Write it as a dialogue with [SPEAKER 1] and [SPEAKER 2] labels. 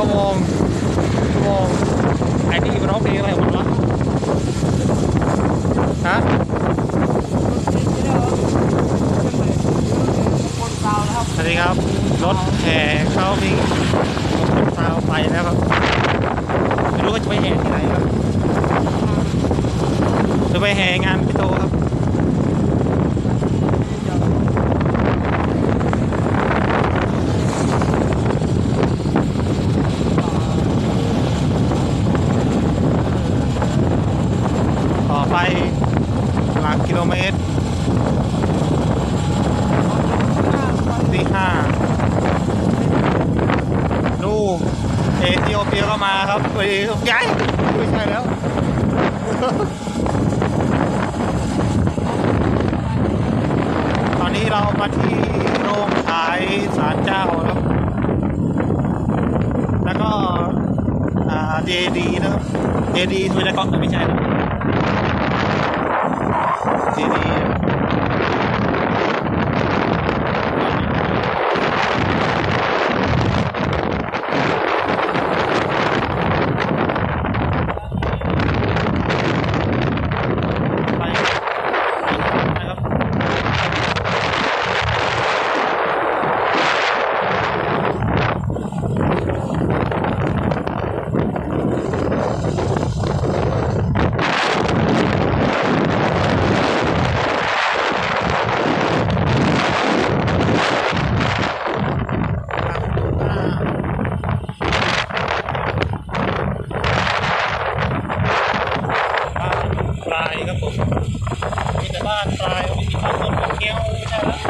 [SPEAKER 1] ชั่วโมงชั่วโมงไอ้นี่มันร้องเพลงอะไรของมันวะฮะสวัสดีครับ รถแห่เข้ามิงคนซาวไปแล้วครับ ไม่รู้ว่าจะไปแห่ที่ไหนครับ จะไปแห่งานพี่โตครับ ต่อไปห ลักกิโลเมตร ที่ห้าดูเอธิโอเปียก็มาครับสวัสดีครับย้ายไม่ใช่แล้วตอนนี้เรามาที่โรงขายสารเจ้าครับแล้วก็เจดีนะครับเจดีทวีตะกอนไม่ใช่นะ Did he? Uh... ลายครับผมมีแต่บ้านตายไม่มีบ้านต้นแกี่ยวใช่แล้ว